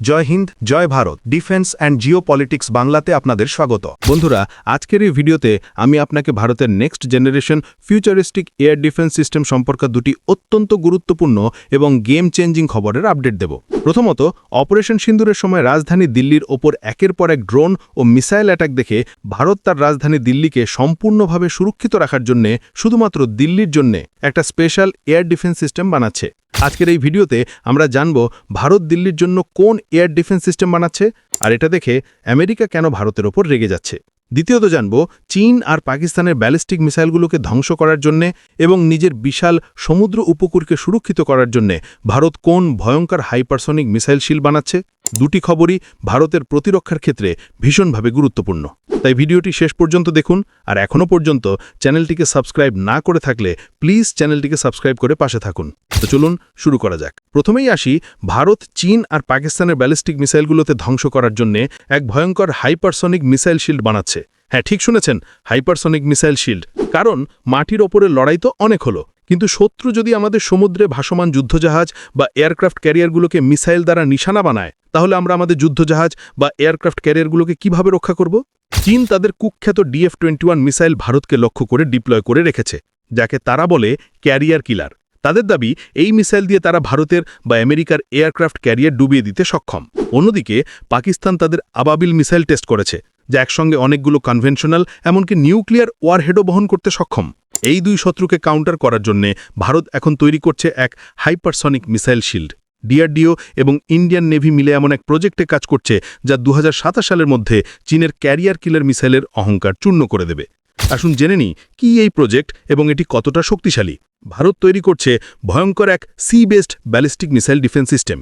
জয় হিন্দ, জয় Bharat, defence and geopolitics বাংলাতে আপনাদের স্বাগত। বন্ধুরা, আজকের এই ভিডিওতে আমি আপনাকে ভারতের next generation futuristic air defence system সম্পর্কে দুটি অত্যন্ত গুরুত্বপূর্ণ এবং গেম চেঞ্জিং খবরের আপডেট দেব। প্রথমত, অপারেশন সিন্দুরের সময় রাজধানী দিল্লির ওপর একের পর এক ড্রোন ও মিসাইল অ্যাটাক দেখে ভারত তার রাজধানী দিল্লিকে সম্পূর্ণভাবে সুরক্ষিত রাখার জন্য শুধুমাত্র দিল্লির জন্য একটা স্পেশাল এয়ার ডিফেন্স সিস্টেম বানাচ্ছে। আজকের এই ভিডিওতে আমরা জানব ভারত দিল্লির জন্য কোন এয়ার ডিফেন্স সিস্টেম বানাচ্ছে, আর এটা দেখে আমেরিকা কেন ভারতের ওপর রেগে যাচ্ছে। দ্বিতীয়ত জানব চীন আর পাকিস্তানের ব্যালিস্টিক মিসাইলগুলোকে ধ্বংস করার জন্য এবং নিজের বিশাল সমুদ্র উপকূলকে সুরক্ষিত করার জন্য ভারত কোন ভয়ঙ্কর হাইপারসনিক মিসাইল শিল বানাচ্ছে। দুটি খবরই ভারতের প্রতিরক্ষার ক্ষেত্রে ভীষণভাবে গুরুত্বপূর্ণ। তাই ভিডিওটি শেষ পর্যন্ত দেখুন, আর এখনও পর্যন্ত চ্যানেলটিকে সাবস্ক্রাইব না করে থাকলে প্লিজ চ্যানেলটিকে সাবস্ক্রাইব করে পাশে থাকুন। তো চলুন শুরু করা যাক। প্রথমেই আসি ভারত, চীন আর পাকিস্তানের ব্যালিস্টিক মিসাইলগুলোতে ধ্বংস করার জন্য এক ভয়ঙ্কর হাইপারসনিক মিসাইল শিল্ড বানাচ্ছে। হ্যাঁ ঠিক শুনেছেন, হাইপারসনিক মিসাইল শিল্ড। কারণ মাটির ওপরে লড়াই তো অনেক হলো। কিন্তু শত্রু যদি আমাদের সমুদ্রে ভাসমান যুদ্ধজাহাজ বা এয়ারক্রাফট ক্যারিয়ারগুলোকে মিসাইল দ্বারা নিশানা বানায় তাহলে আমরা আমাদের যুদ্ধজাহাজ বা এয়ারক্রাফট ক্যারিয়ারগুলোকে কীভাবে রক্ষা করব? চীন তাদের কুখ্যাত ডিএফ টোয়েন্টি মিসাইল ভারতকে লক্ষ্য করে ডিপ্লয় করে রেখেছে, যাকে তারা বলে ক্যারিয়ার কিলার। তাদের দাবি, এই মিসাইল দিয়ে তারা ভারতের বা আমেরিকার এয়ারক্রাফট ক্যারিয়ার ডুবিয়ে দিতে সক্ষম। অন্যদিকে, পাকিস্তান তাদের আবাবিল মিসাইল টেস্ট করেছে, যা একসঙ্গে অনেকগুলো কনভেনশনাল এমনকি নিউক্লিয়ার ওয়ারহেডও বহন করতে সক্ষম। এই দুই শত্রুকে কাউন্টার করার জন্য ভারত এখন তৈরি করছে এক হাইপারসনিক মিসাইল শিল্ড। ডিআরডিও এবং ইন্ডিয়ান নেভি মিলে এমন এক প্রজেক্টে কাজ করছে যা দু হাজার সাতাশ সালের মধ্যে চীনের ক্যারিয়ার কিলার মিসাইলের অহংকার চূর্ণ করে দেবে। আসুন জেনে নিই, কি এই প্রজেক্ট এবং এটি কতটা শক্তিশালী? ভারত তৈরি করছে ভয়ঙ্কর এক sea based ballistic missile defence system.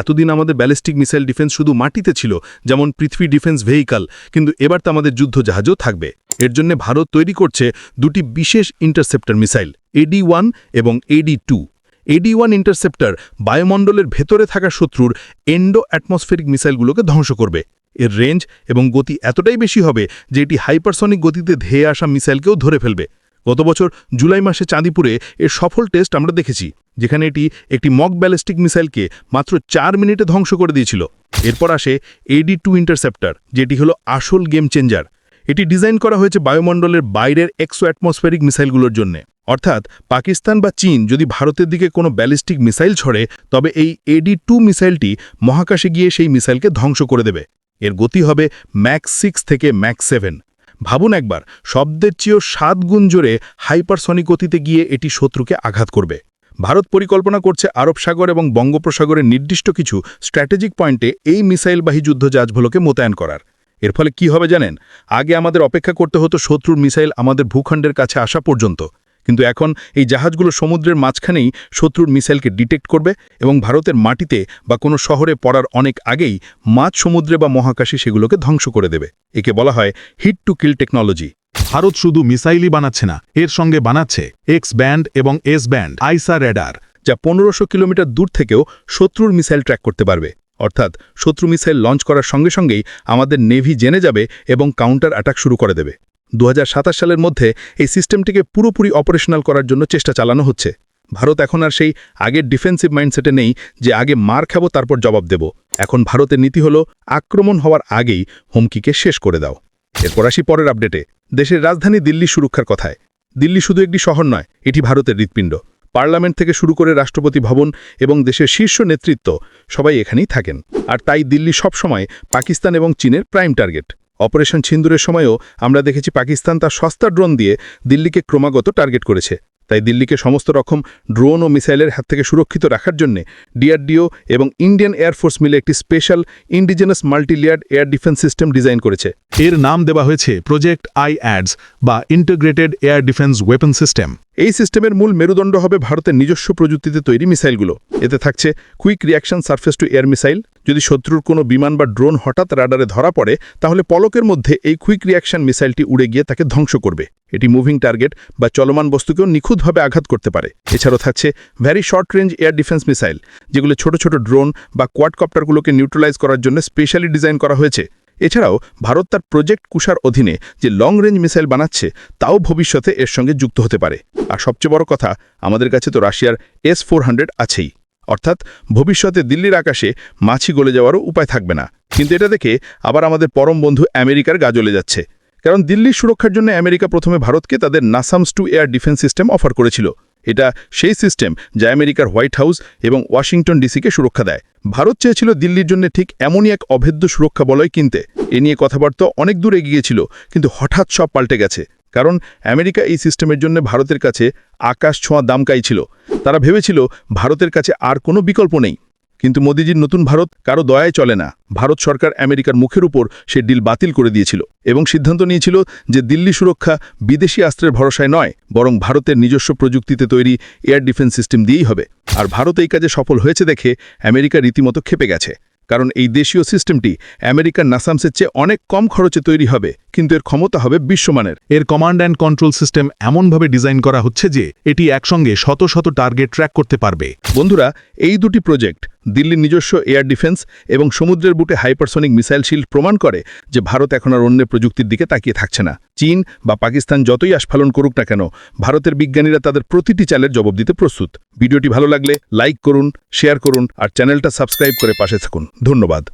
এতদিন আমাদের ব্যালিস্টিক মিসাইল ডিফেন্স শুধু মাটিতে ছিল, যেমন পৃথিবী ডিফেন্স ভেহিকাল, কিন্তু এবার তো আমাদের যুদ্ধজাহাজও থাকবে। এর জন্য ভারত তৈরি করছে দুটি বিশেষ ইন্টারসেপ্টর মিসাইল এডি ওয়ান এবং AD two. AD one interceptor বায়ুমণ্ডলের ভেতরে থাকা শত্রুর এন্ডো অ্যাটমসফেরিক মিসাইলগুলোকে ধ্বংস করবে। এর রেঞ্জ এবং গতি এতটাই বেশি হবে যে এটি হাইপারসনিক গতিতে ধেয়ে আসা মিসাইলকেও ধরে ফেলবে। গত বছর জুলাই মাসে চাঁদিপুরে এর সফল টেস্ট আমরা দেখেছি, যেখানে এটি একটি মক ব্যালিস্টিক মিসাইলকে মাত্র চার মিনিটে ধ্বংস করে দিয়েছিল। এরপর আসে এডি টু ইন্টারসেপ্টার যেটি হলো আসল গেম চেঞ্জার এটি ডিজাইন করা হয়েছে বায়ুমণ্ডলের বাইরের এক্সো অ্যাটমসফেরিক মিসাইলগুলোর জন্য। অর্থাৎ পাকিস্তান বা চীন যদি ভারতের দিকে কোনো ব্যালিস্টিক মিসাইল ছড়ে, তবে এই এডি টু মিসাইলটি মহাকাশে গিয়ে সেই মিসাইলকে ধ্বংস করে দেবে। এর গতি হবে ম্যাক্স সিক্স থেকে ম্যাক্স সেভেন। ভাবুন একবার, শব্দের চেয়েও সাত গুণ জোরে হাইপারসনিক গতিতে গিয়ে এটি শত্রুকে আঘাত করবে। ভারত পরিকল্পনা করছে আরব সাগর এবং বঙ্গোপসাগরের নির্দিষ্ট কিছু স্ট্র্যাটেজিক পয়েন্টে এই মিসাইলবাহী যুদ্ধজাহাজগুলোকে মোতায়েন করার। এর ফলে কি হবে জানেন? আগে আমাদের অপেক্ষা করতে হতো শত্রুর মিসাইল আমাদের ভূখণ্ডের কাছে আসা পর্যন্ত। কিন্তু এখন এই জাহাজগুলো সমুদ্রের মাঝখানেই শত্রুর মিসাইলকে ডিটেক্ট করবে এবং ভারতের মাটিতে বা কোনো শহরে পড়ার অনেক আগেই মাঝ সমুদ্রে বা মহাকাশে সেগুলোকে ধ্বংস করে দেবে। একে বলা হয় hit to kill technology. Bharat শুধু মিসাইলই বানাচ্ছে না, এর সঙ্গে বানাচ্ছে এক্স ব্যান্ড এবং এস ব্যান্ড, আইসা রেডার যা পনেরোশো কিলোমিটার দূর থেকেও শত্রুর মিসাইল ট্র্যাক করতে পারবে। অর্থাৎ শত্রু মিসাইল লঞ্চ করার সঙ্গে সঙ্গেই আমাদের নেভি জেনে যাবে এবং কাউন্টার অ্যাটাক শুরু করে দেবে। দু হাজার সাতাশ সালের মধ্যে এই সিস্টেমটিকে পুরোপুরি অপারেশনাল করার জন্য চেষ্টা চালানো হচ্ছে। ভারত এখন আর সেই আগের ডিফেন্সিভ মাইন্ডসেটে নেই যে আগে মার খাব, তারপর জবাব দেব। এখন ভারতের নীতি হল আক্রমণ হওয়ার আগেই হুমকিকে শেষ করে দাও। এরপর আসি পরের আপডেটে। দেশের রাজধানী দিল্লি সুরক্ষার কথায়। দিল্লি শুধু একটি শহর নয়, এটি ভারতের হৃৎপিণ্ড। পার্লামেন্ট থেকে শুরু করে রাষ্ট্রপতি ভবন এবং দেশের শীর্ষ নেতৃত্ব সবাই এখানেই থাকেন। আর তাই দিল্লি সবসময় পাকিস্তান এবং চীনের প্রাইম টার্গেট। অপারেশন ছিন্দুরের সময়ও আমরা দেখেছি পাকিস্তান তার সস্তা ড্রোন দিয়ে দিল্লিকে ক্রমাগত টার্গেট করেছে। তাই দিল্লিকে সমস্ত রকম ড্রোন ও মিসাইলের হাত থেকে সুরক্ষিত রাখার জন্য ডিআরডিও এবং ইন্ডিয়ান এয়ারফোর্স মিলে একটি special indigenous multilayered air defence system design করেছে। এর নাম দেওয়া হয়েছে প্রজেক্ট আই অ্যাডস বা integrated air defence weapon system. এই সিস্টেমের মূল মেরুদণ্ড হবে ভারতের নিজস্ব প্রযুক্তিতে তৈরি মিসাইলগুলো। এতে থাকছে quick reaction surface to air missile. যদি শত্রুর কোনো বিমান বা ড্রোন হঠাৎ রাডারে ধরা পড়ে, তাহলে পলকের মধ্যে এই কুইক রিয়াকশন মিসাইলটি উড়ে গিয়ে তাকে ধ্বংস করবে। এটি মুভিং টার্গেট বা চলমান বস্তুকেও নিখুঁতভাবে আঘাত করতে পারে। এছাড়াও থাকছে very short range air defence missile, যেগুলো ছোট ছোট ড্রোন বা কোয়াডকপ্টারগুলোকে নিউট্রালাইজ করার জন্য স্পেশালি ডিজাইন করা হয়েছে। এছাড়াও ভারত তার প্রজেক্ট কুষার অধীনে যে লং রেঞ্জ মিসাইল বানাচ্ছে, তাও ভবিষ্যতে এর সঙ্গে যুক্ত হতে পারে। আর সবচেয়ে বড় কথা, আমাদের কাছে তো রাশিয়ার এস ফোর আছেই। অর্থাৎ ভবিষ্যতে দিল্লির আকাশে মাছি গলে যাওয়ারও উপায় থাকবে না। কিন্তু এটা দেখে আবার আমাদের পরম বন্ধু আমেরিকার গা জ্বলে যাচ্ছে। কারণ দিল্লির সুরক্ষার জন্য আমেরিকা প্রথমে ভারতকে তাদের NASAMS two air defence system offer করেছিল। এটা সেই সিস্টেম যা আমেরিকার হোয়াইট হাউস এবং ওয়াশিংটন ডিসিকে সুরক্ষা দেয়। ভারত চেয়েছিল দিল্লির জন্য ঠিক এমনই এক অভেদ্য সুরক্ষা বলয় কিনতে। এ নিয়ে কথাবার্তা অনেক দূর এগিয়েছিল কিন্তু হঠাৎ সব পাল্টে গেছে। কারণ আমেরিকা এই সিস্টেমের জন্য ভারতের কাছে আকাশ ছোঁয়া দামকাই চাইছিল তারা ভেবেছিল, ভারতের কাছে আর কোনো বিকল্প নেই। কিন্তু মোদিজির নতুন ভারত কারও দয়ায় চলে না। ভারত সরকার আমেরিকার মুখের উপর সে ডিল বাতিল করে দিয়েছিল এবং সিদ্ধান্ত নিয়েছিল যে দিল্লি সুরক্ষা বিদেশি অস্ত্রের ভরসায় নয়, বরং ভারতের নিজস্ব প্রযুক্তিতে তৈরি এয়ার ডিফেন্স সিস্টেম দিয়েই হবে। আর ভারত এই কাজে সফল হয়েছে দেখে আমেরিকা রীতিমতো খেপে গেছে। কারণ এই দেশীয় সিস্টেমটি আমেরিকার নাসামসের চেয়ে অনেক কম খরচে তৈরি হবে। কিন্তু এর ক্ষমতা হবে বিশ্বমানের। এর কমান্ড অ্যান্ড কন্ট্রোল সিস্টেম এমনভাবে ডিজাইন করা হচ্ছে যে, এটি একসঙ্গে শত শত টার্গেট ট্র্যাক করতে পারবে। বন্ধুরা, এই দুটি প্রজেক্ট দিল্লির নিজস্ব এয়ার ডিফেন্স এবং সমুদ্রের বুটে হাইপারসনিক মিসাইল শিল্ড প্রমাণ করে যে ভারত এখন আর অন্য প্রযুক্তির দিকে তাকিয়ে থাকছে না। চীন বা পাকিস্তান যতই আস্ফালন করুক না কেন, ভারতের বিজ্ঞানীরা তাদের প্রতিটি চালের জবাব দিতে প্রস্তুত। ভিডিওটি ভালো লাগলে লাইক করুন শেয়ার করুন, আর চ্যানেলটা সাবস্ক্রাইব করে পাশে থাকুন। ধন্যবাদ।